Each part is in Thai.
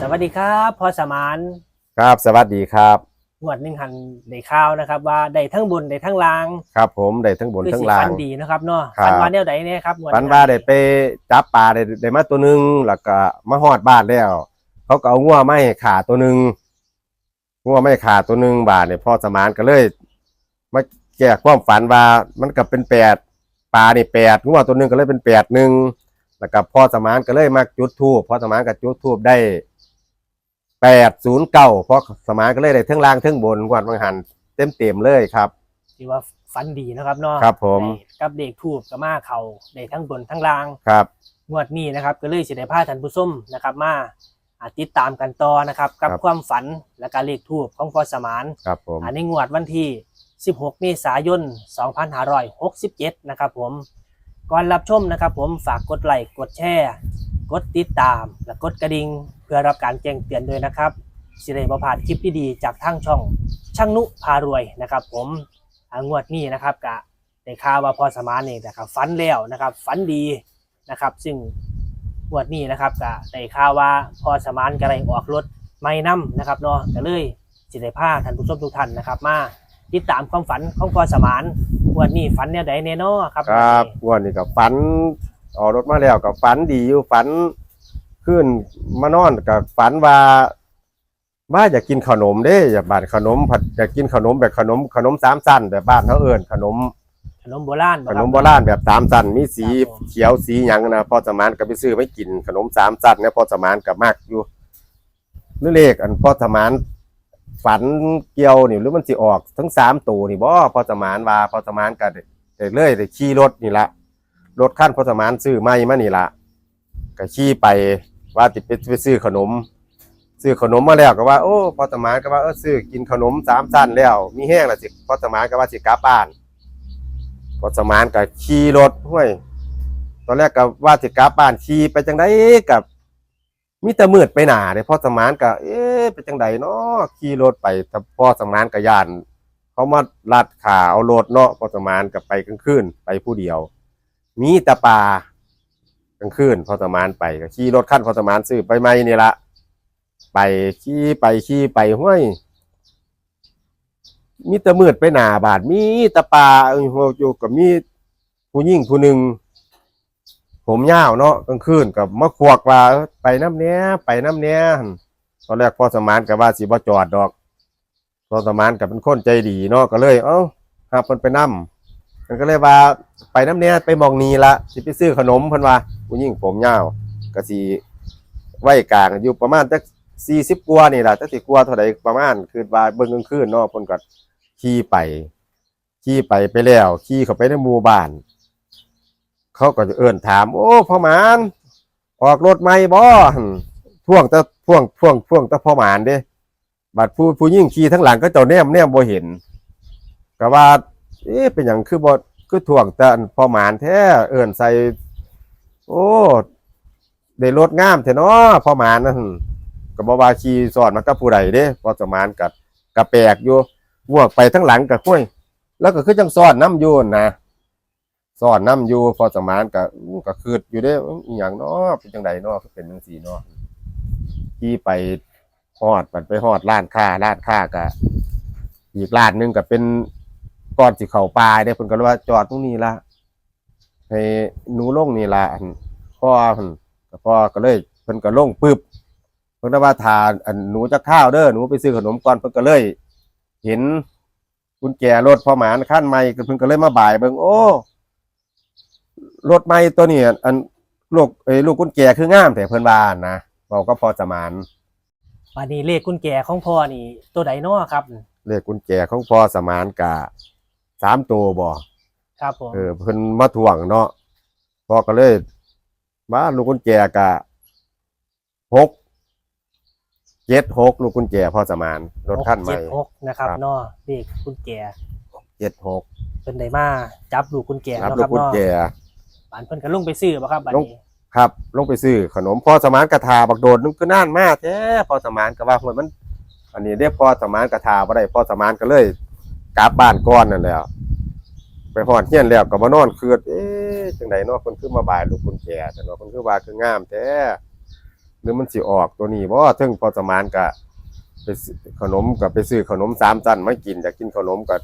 สวัสดีครับพอสมานครับสวัสดีครับงวดหนึ่งหันได้ข่าวนะครับ ว่าได้ทั้งบนได้ทั้งล่างครับ ผมได้ทั้งบนคือทั้งสิล่าฟังนดีนะครับเนาะครับฟันว่าแนวใดเนี่ยครับงวดฝันว่าได้ไปจับปลาได้ได้มาตัวหนึงแล้วก็มาฮอดบ้านแล้ว เขาก็เอางัวไม่ขาตัวหนึงงัวไม่ขาตัวหนึงบาทเนี่ยพ่อสมานก็เลยมาแก้ความฝันว่ามันก็เป็นแปดปลานี่แปดงัวตัวหนึงก็เลยเป็นแปดหนึ่งแล้วก็พ่อสมานก็เลยมาจุดทูบพ่อสมานก็จุดทูบได้ แปดศูนย์เก้าพ่อสมานก็เลยได้ทั้งล่างทั้งบนงวดบางหันเต็มเต็มๆเลยครับ ที่ว่าฟันดีนะครับเนาะครับผม ได้กับเด็กทูบกับมาเขาได้ทั้งบนทั้งล่าง ครับ งวดนี้นะครับก็เลยสิได้พาท่านผู้ชมนะครับมาอ่าติดตามกันต่อนะครับกับครับ ความฝันและการเลขทูบของพอสมาน ครับผม อันนี้งวดวันที่ 16 เมษายน 2567 นะครับผม ก่อนรับชมนะครับผมฝากกดไลค์ กดแชร์ กดติดตาม และกดกระดิ่งเพื่อรับการแจ้งเตือนด้วยนะครับสิได้บ่พาดคลิปดีๆจากทางช่องช่างนุพารวยนะครับ ผมอ่างวดนี้นะครับกะได้ข่าวว่าพอสมานนี่นะครับฝันแล้วนะครับฝันดีนะครับ ซึ่งงวดนี้นะครับกะได้ข่าวว่าพอสมานก็ได้ออกรถไม่นํนะครับเนาะก็เลยสิได้พาท่านผู้ชมทุกท่านนะครับ มาติดตามความฝันของพอสมานงวันนี้ฝันเนี่ยใดแน่นอครับครับงวันนี้ก็ฝัน ออกรถมาแล้วก็ฝันดีอยู่ฝันขึ้นมานอนกับฝันว่าว่าอยากกินขนมเด้อยากบาดขนมผัดอยากกินขนมแบบขนมขนมสามสั้นแบบบ้านเขาเอิ้นขนม ขนมโบราณขนมโบราณแบบสามสั้นมีสีครับผมเขียวสีหยังนะพอสมานก็ไปซื้อไม่กินขนมสามสั้นเนี่ยพอสมานก็มากอยู่หรือเลขอันพอสมานฝันเกี่ยวนี่หรือมันสิออกทั้งสามตัวนี่บ่พอสมานว่าพอสมานก็ได้ได้เลยได้ขี่รถนี่ละ รถขั้นพอสมานซื้อไม่มานี่ละก็ขี่ไปว่าติไปไปซื้อขนม ซื้อขนมมาแล้วก็ว่า โอ้พอสมานก็ว่าเออซื้อกินขนมสามสั้นแล้ว มีแห้งล้วสิพอสมานก็ว่าสิกลับบ้านพอสมานกับขี่รถห้วยตอนแรกก็ว่าสิกลับบ้านขี่ไปจังไดกับมีต่มืดไปหนาเด้พอสมานก็เอ๊ะไปจังไดเนาะขี่รถไปแต่พอสมานก็ย่าน เขามาลัดขาเอารถเนาะพอสมานก็ไปกลางคืนไปผู้เดียว มีต่ป่ากลางคืนพอสมานไปก็ขี่รถขั้นพอสมานซื้อไปไม่นี่ละไปขี่ไปขี่ไปห้วยมีต่มืดไปหนาบาดมีต่ปาอยู่กับมีผู้หญิงผู้หนึ่งผมยาวเนาะกลางคืนกับมาควักว่าไปน้ำเนี้ยไปน้ำเนี้ยตอนแรกพ่อสมานกับว่าสิบ่จอดดอกพ่อสมานกับเป็นคนใจดีเนาะก็เลย เอ้าหาเพิ่นไปนํ มันก็เลยว่าไปน้ำเนี้ยไปมองนีละสิไปซื้อขนมเพิ่นว่าผู้หญิงผมยาวก็สิไว้กลางอยู่ประมาณจักสี่สิบกว่านี่แหละจักสิกว่าเท่าใดประมาณคือว่าเบิ่งกลางคืนเนาะเพิ่นก็ขี่ไปขี่ไปไปแล้วขี่เข้าไปในหมู่บ้าน เขาก็จะเอิ่นถาม โอ้พ่อหมานออกรถไหมบ่หั่นพ่วงต่พ่วงพ่วงพ่วงต่พ่อหมานเด้บัดผู้ผู้ยิ่งขี่ทั้งหลังก็เจ้าแนมแนมบ่เห็นก็ว่า เอ๊ะเป็นอย่างคือบ่คือท่วงแต่อันพอหมานแท้เอิ่นใส่ โอ้ได้รถงามแท้เนาะพอหมานนั่นก็บ่ว่าขี่สอนมากับผู้ใดเด้พอสมานกับกะแปลกอยู่วกไปทั้งหลังกับห้วย แล้วก็คือจังซ่อนน้ำยูนนะซ่อนน้ำยูพอสมานก็อื้อก็คืดอยู่ได้ออหย่างเนาะเป็นจังไดเนาะเป็นจังซี่เนาะที่ไปฮอดมันไปฮอดร้านค้าร้านค้าก็อีกร้านหนึงก็เป็น ก่อนสิเข้าป่าเด้เพิ่นก็เลยว่าจอดตรงนี้ละให้หนูลงนี่ละอันพ่อเพิ่นก็พ่อก็เลยเพิ่นก็ลงปึ๊บเพิ่นก็ว่าทาอันหนูจะข้าวเด้อหนูไปซื้อขนมก่อนเพิ่นก็เลย เห็นกุญแจรถพ่อหมานขั้นใหม่ก็เพิ่งก็เลยมาบ่ายเบิ่งโอ้รถใหม่ตัวนี้อันลูกเอ้ยลูกกุญแจคืองามแต่เพิ่นว่านะบอกก็พอสมานวันนี้เลขกุญแจของพ่อนี่ตัวใดเนอครับ เลขกุญแจของพอสมานกะ สามตัวบ่ครับผมเออเพิ่นมาทวงเนาะพ่อก็เลยมาลูกกุญแจกะหกเจ็ดหกลูกกุญแจพอสมานรถขั้นใหม่เจ็ดหกนะครับครับเนอเลขกุญแจเจ็ดหกเป็นไดมาจับลูกกุญแจรับเนาะลูคกรับกุญเนาะแจบ้านเพิ่นก็ลงไปซื้อบ่ครับบัดลงนี้ครับ ลงไปซื้อขนมพอสมานกระทาบักโดดนึงก็น่านมากแท้พอสมานก็ว่าโหยมัน อันนี้เรียกพอสมานกระทาบ่ได้พอสมานก็เลยกลับบ้านก่อนนั่นแหล้ว ไปหอดเฮียนแล้วก็มานอนคืดเอ๊ะจังไดเนาะคนคือมาบ่ายลูกกุญแจแต่เนาะคนคือว่าคืองามแท้หรือมันสิออกตัวนี้บ่ถึงพอสมานก็ไปซื้อขนมก็ไปซื้อขนมสามจันมากินอยากกินขนมก็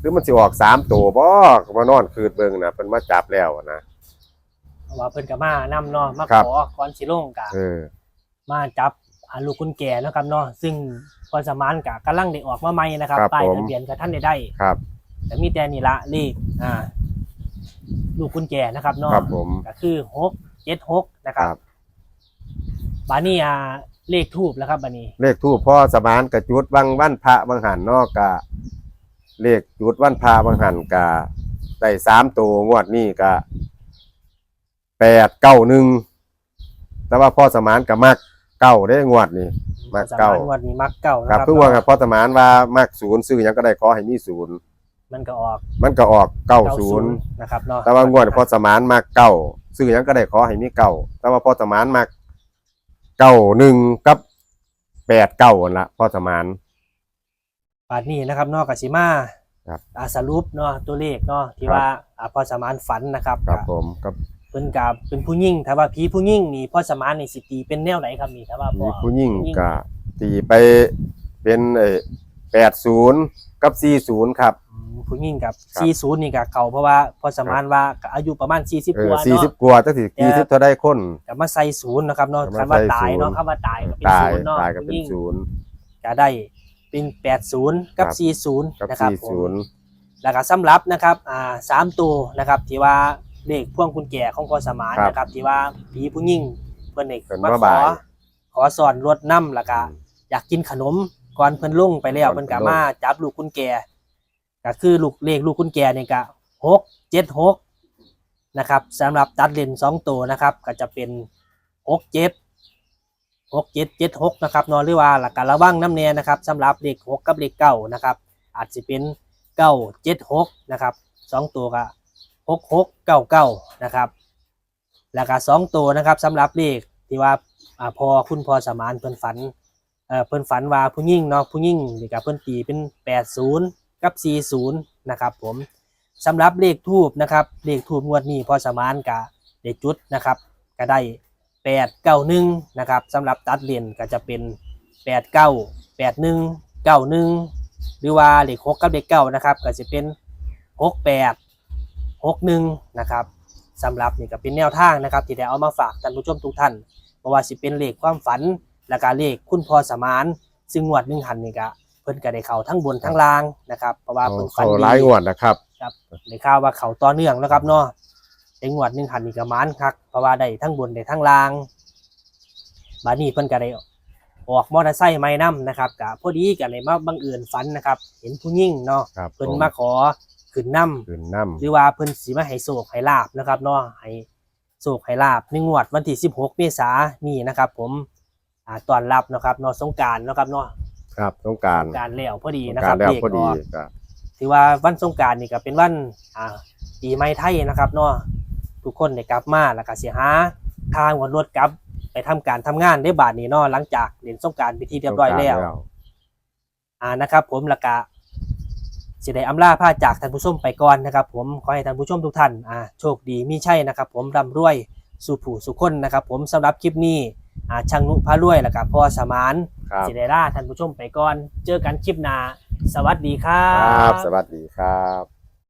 หรือมันสิออกสามตัวบ่ก็มานอนคืดเบิ่งนะเพิ่นมาจับแล้วนะเพราะว่าเพิ่นก็มานํเนาะมาครับขอก่อนสิลงกะเออมาจับอาลูกกุญแจเนาะครับเนาะซึ่งพอสมานกะกำลังได้ออกมาใหม่นะครับครับป้ายผมทะเบียนก็ท่านได้ได้ครับ แต่มีแต่นี่ละเลขอ่า ลูกกุญแจนะครับเนาะครับผมก็คือหกเจ็ดหกนะคครับ รับบานี่อ่าเลขทูบแล้วครับบานี้เลขทูปพ่อสมานก็จุดวังวันพระวังหันเนาะก็เลขจุดวันพระวังหันก็ได้สามตัวงวดนี้ก็แปดเก้าหนึ่งแต่ว่าพ่อสมานก็มักเก้าได้งวดนี้มักเก้า สมนงวดนี้มักเก้านะคครัรับบคือว่ากับพ่อสมานว่ามักศูนย์ซื้อหยังก็ได้ขอให้มีศูนย์ มันก็ออกมันก็ออกเก้าศูนย์90นะครับเนาะแต่ว่างวดพ่อสมานมักเก้าซื้อหยังก็ได้ขอให้มีเก้าแต่ว่าพ่อสมานมักเก้าหนึ่งกับแปดเก้าอันละพ่อสมานบาดนี้นะครับเนาะกสิมาครับอาสรุปเนาะตัวเลขเนาะที่ครับว่าอ่าพอสมานฝันนะครับครับผมกับเพิ่นกับเป็นผู้ยิ่งถ้าว่าผีผู้ยิ่งนี่พ่อสมานนี่สิตีเป็นแนวไหนครับนี่ถ้าว่าพ่มีอผู้หญิงก็ตีไปเป็นเอแปดศูนย์กับสี่ศูนย์ครับ อืมผู้ยิ่งกับครับ 40นี่กับเขาเพราะว่าพ่อสมานว่าก็อายุประมาณ 40เอกอว่าสี่สิบเนาะกว่าจังสิกี่สิบเท่าได้คน ก็มาใส่ศูนย์นะครับเนาะก็มาคำว่าใส่ตายเนาะศูนย์ คำว่าตายก็เป็นตายศูนย์เนาะตายก็เป็นผู้ยิ่งศูนย์ ก็ได้เป็น80กับครับ40กับนะครับสี่ผม ศูนย์ แล้วก็สำหรับนะครับอ่าสามตัวนะครับที่ว่าเลขพ่วงกุญแจของพอสมานนะครับที่ว่าผีผู้ยิ่งเพิ่นเอกเพิ่นมามาขบ่าอยขอสอนรวดน้ำแล้วก็อยากกินขนมก่อนเพิ่นลงไปแล้วก่อนเพิ่นก็เพิ่นลง มาจับลูกกุญแจ ก็คือลูกเลขลูกกุญแจนี่ยก็หกเจ็ดหกนะครับสำหรับตัดเลนสองตัวนะครับ ก็จะเป็นหกเจ็ดหกเจ็ดเจ็ดหกนะครับนอนหรือว่าหลักการระวังน้ำเนียนะครับสำหรับเลขหกกับเลขเก้านะครับ อาจจะเป็นเก้าเจ็ดหกนะครับสองตัวก็หกหกเก้าเก้านะครับแล้วก็สองตัวนะครับสำหรับเลขที่ว่าอพอคุณพอสมานเพิ่นฝันเอ่อเพิ่นฝันว่าผู้ยิ่งเนาะผู้ยิ่งนี่ก็เพิ่นตีเป็นแปดศูนย์ กับสี่ศูนะครับผมสำหรับเลขทูบนะครับเลขทูบงวดนี้พอสมานกะได้จุดนะครับก็ได้แปดเก้าหนึ่งนะครับสำหรับตัดเหรียญก็จะเป็นแปดเก้าแปดหรือว่าเลขหกกับเลขเก้านะครับก็จะเป็นหกแปดหกหนึ่งนะครับสำหรับนี่ก็เป็นแนวทางนะครับ ที่ได้เอามาฝากท่านผู้ชมทุกท่านเพราะว่าสิเป็นเลขความฝันและการเลขคุณพอสมาน ซึ่งงวดหนึ่งหันนี่ก็ พิ่นก็ได้เข้าทั้งบนทั้งล่างนะครับเพราะว่าเพิ่นฝัเขานดีหลายงวดนะครับ ครับในข่าวว่าเขาต่อเนื่องนะครับเนาะในงวดหนึ่งหันนี่ก็มานคักเพราะว่าได้ทั้งบนได้ทั้งล่างบาดนี้เพิ่นก็ได้ออกมอเตอร์ไซค์ใหม่นํนะครับก็พอดีก็เลยมาบังเอิญฝันนะครับ เห็นผู้หญิงเนาะครับเพิ่นผมมาขอขึ้นนํคืนน้หรือว่าเพิ่นสิมาให้โศกให้ลาบนะครับเนาะให้โศกให้ลาบในงวดวันที่ 16 เมษายนนี่นะครับ ผมอ่าตอนรับนะครับเนาะสงกรารนาะครับเนาะำ ครับต้องการสงกรารแล้วพอดีต้องนะคการรับแล้วเลขพอดีออกก็ถือว่าวันสงกรารนี่ก็เป็นวันอ่าปีใหม่ไทยนะครับเนาะทุกคนได้กลับมาแล้วก็เสียหาทางวันรถกลับไปทำการทำงานได้บาทนี้เนาะหลังจากเล่นสงกรารไปที่เรียบร้อยแล้ว อ่านะครับผมและกะสิได้อำลาผ้าจากท่านผู้ชมไปก่อนนะครับ ผมขอให้ท่านผู้ชมทุกท่านอ่าโชคดีมีชัยนะครับ ผมร่ำรวยสู่ผู้สุขคนนะครับ ผมสำหรับคลิปนี้อ่าช่างนุพารวยและกับพ่อสมาน ครับ สิได้ล่าท่านผู้ชมไปก่อน เจอกันคลิปหน้า สวัสดีครัครับ บ สวัสดีครับ